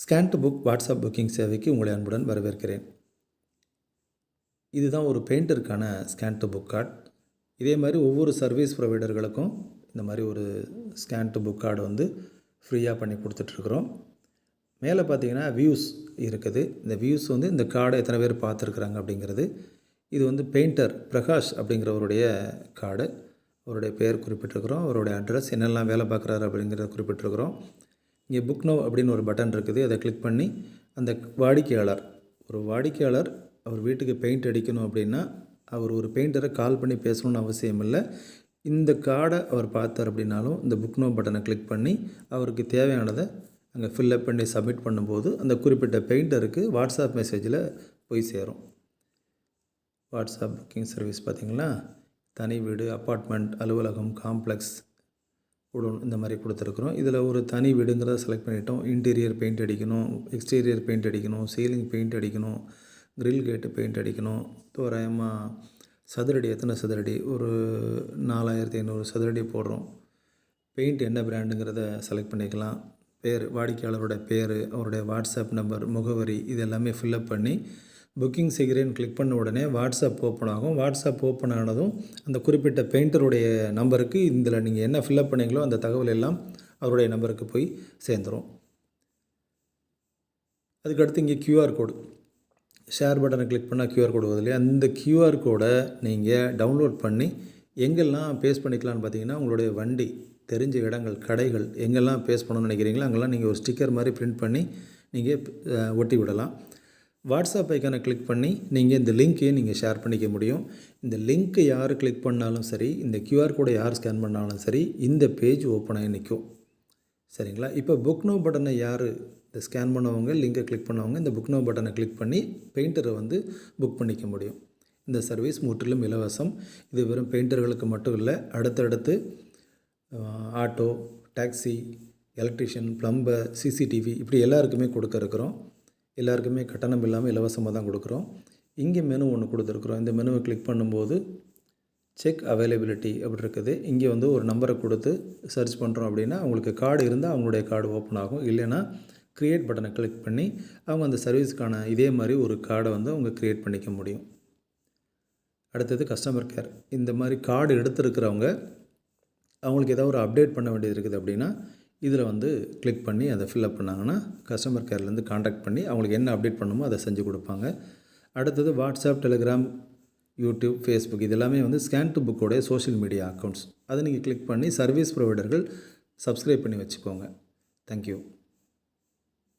Scan to book WhatsApp booking சேவைக்கு உங்களை அன்புடன் வரவேற்கிறேன். இதுதான் ஒரு பெயிண்டருக்கான ஸ்கேன் டு புக் கார்டு இதே மாதிரி ஒவ்வொரு சர்வீஸ் ப்ரொவைடர்களுக்கும் இந்த மாதிரி ஒரு ஸ்கேன் டு புக் கார்டு வந்து ஃப்ரீயாக பண்ணி கொடுத்துட்ருக்குறோம். மேலே பார்த்தீங்கன்னா வியூஸ் இருக்குது. இந்த வியூஸ் வந்து இந்த கார்டை எத்தனை பேர் பார்த்துருக்குறாங்க அப்படிங்கிறது. இது வந்து பெயிண்டர் பிரகாஷ் அப்படிங்கிறவருடைய கார்டு அவருடைய பெயர் குறிப்பிட்டிருக்கிறோம். அவருடைய அட்ரஸ் என்னெல்லாம் வேலை பார்க்குறாரு அப்படிங்கிறத குறிப்பிட்டிருக்கிறோம். இங்கே புக் நோ அப்படின்னு ஒரு பட்டன் இருக்குது. அதை கிளிக் பண்ணி அந்த வாடிக்கையாளர் ஒரு வாடிக்கையாளர் அவர் வீட்டுக்கு பெயிண்ட் அடிக்கணும் அப்படின்னா அவர் ஒரு பெயிண்டரை கால் பண்ணி பேசணும்னு அவசியம் இல்லை. இந்த கார்டை அவர் பார்த்தார் அப்படின்னாலும் இந்த புக் நோ பட்டனை கிளிக் பண்ணி அவருக்கு தேவையானதை அங்கே ஃபில்லப் பண்ணி சப்மிட் பண்ணும்போது அந்த குறிப்பிட்ட பெயிண்டருக்கு வாட்ஸ்அப் மெசேஜில் போய் சேரும். வாட்ஸ்அப் புக்கிங் சர்வீஸ் பார்த்திங்களா? தனி வீடு அப்பார்ட்மெண்ட் அலுவலகம் காம்ப்ளெக்ஸ் உடன் இந்த மாதிரி கொடுத்துருக்குறோம். இதில் ஒரு தனி வீடுங்கிறத செலக்ட் பண்ணிட்டோம். இன்டீரியர் பெயிண்ட் அடிக்கணும் எக்ஸ்டீரியர் பெயிண்ட் அடிக்கணும் சீலிங் பெயிண்ட் அடிக்கணும் கிரில் கேட்டு பெயிண்ட் அடிக்கணும். தோராயமாக சதுரடி எத்தனை சதுரடி? ஒரு நாலாயிரத்தி ஐநூறு சதுரடி போடுறோம். பெயிண்ட் என்ன பிராண்டுங்கிறத செலக்ட் பண்ணிக்கலாம். பேர் வாடிக்கையாளரோட பேர் அவருடைய வாட்ஸ்அப் நம்பர் முகவரி இது எல்லாமே ஃபில்லப் பண்ணி புக்கிங் செய்கிறேன்னு கிளிக் பண்ண உடனே வாட்ஸ்அப் ஓப்பன் ஆகும். வாட்ஸ்அப் ஓப்பன் ஆனதும் அந்த குறிப்பிட்ட பெயிண்டருடைய நம்பருக்கு இதில் நீங்கள் என்ன ஃபில்லப் பண்ணீங்களோ அந்த தகவல் எல்லாம் அவருடைய நம்பருக்கு போய் சேர்ந்துடும் அதுக்கடுத்து இங்கே க்யூஆர் கோடு ஷேர் பட்டனை கிளிக் பண்ணால் க்யூஆர் கோடு வருது இல்லையா? அந்த க்யூஆர் கோடை நீங்கள் டவுன்லோட் பண்ணி எங்கெல்லாம் பேஸ் பண்ணிக்கலாம்னு பார்த்தீங்கன்னா உங்களுடைய வண்டி தெரிஞ்ச இடங்கள் கடைகள் எங்கெல்லாம் பேஸ் பண்ணணும்னு நினைக்கிறீங்களோ அங்கெல்லாம் நீங்கள் ஒரு ஸ்டிக்கர் மாதிரி பிரிண்ட் பண்ணி நீங்கள் ஒட்டி விடலாம். வாட்ஸ்அப் ஐக்கானை கிளிக் பண்ணி நீங்கள் இந்த லிங்க்கையும் நீங்கள் ஷேர் பண்ணிக்க முடியும். இந்த லிங்க்கை யார் கிளிக் பண்ணாலும் சரி இந்த கியூஆர் கோடை யார் ஸ்கேன் பண்ணாலும் சரி இந்த பேஜ் ஓப்பன் ஆகி நிற்கும் சரிங்களா? இப்போ புக் நோ பட்டனை யார் இந்த ஸ்கேன் பண்ணவங்க லிங்கை கிளிக் பண்ணவங்க இந்த புக் நோ பட்டனை கிளிக் பண்ணி பெயிண்டரை வந்து புக் பண்ணிக்க முடியும். இந்த சர்வீஸ் முற்றிலும் இலவசம். இது வெறும் பெயிண்டர்களுக்கு மட்டும் இல்லை அடுத்தடுத்து auto taxi electrician plumber CCTV இப்படி எல்லாருக்குமே கொடுக்க இருக்கிறோம். எல்லாருக்குமே கட்டணம் இல்லாமல் இலவசமாக தான் கொடுக்குறோம். இங்கே மெனு ஒன்று கொடுத்துருக்குறோம். இந்த மெனுவை கிளிக் பண்ணும்போது செக் அவைலபிலிட்டி அப்படி இருக்குது. இங்கே வந்து ஒரு நம்பரை கொடுத்து சர்ச் பண்ணுறோம் அப்படின்னா அவங்களுக்கு கார்டு இருந்தால் அவங்களுடைய கார்டு ஓப்பன் ஆகும். இல்லைன்னா க்ரியேட் பட்டனை கிளிக் பண்ணி அவங்க அந்த சர்வீஸ்க்கான இதே மாதிரி ஒரு கார்டை வந்து அவங்க க்ரியேட் பண்ணிக்க முடியும். அடுத்தது கஸ்டமர் கேர் இந்த மாதிரி கார்டு எடுத்துருக்கிறவங்க அவங்களுக்கு ஏதாவது ஒரு அப்டேட் பண்ண வேண்டியது இருக்குது அப்படின்னா இதில் வந்து கிளிக் பண்ணி அதை ஃபில்அப் பண்ணாங்கன்னா கஸ்டமர் கேர்லேருந்து காண்டாக்ட் பண்ணி அவங்களுக்கு என்ன அப்டேட் பண்ணுமோ அதை செஞ்சு கொடுப்பாங்க. அடுத்தது வாட்ஸ்அப் டெலிகிராம் யூடியூப் ஃபேஸ்புக் இது எல்லாமே வந்து ஸ்கேன் டு புக்கோடைய சோஷியல் மீடியா அக்கௌண்ட்ஸ் அதை நீங்கள் கிளிக் பண்ணி சர்வீஸ் ப்ரொவைடர்கள் சப்ஸ்கிரைப் பண்ணி வச்சுக்கோங்க. தேங்க்யூ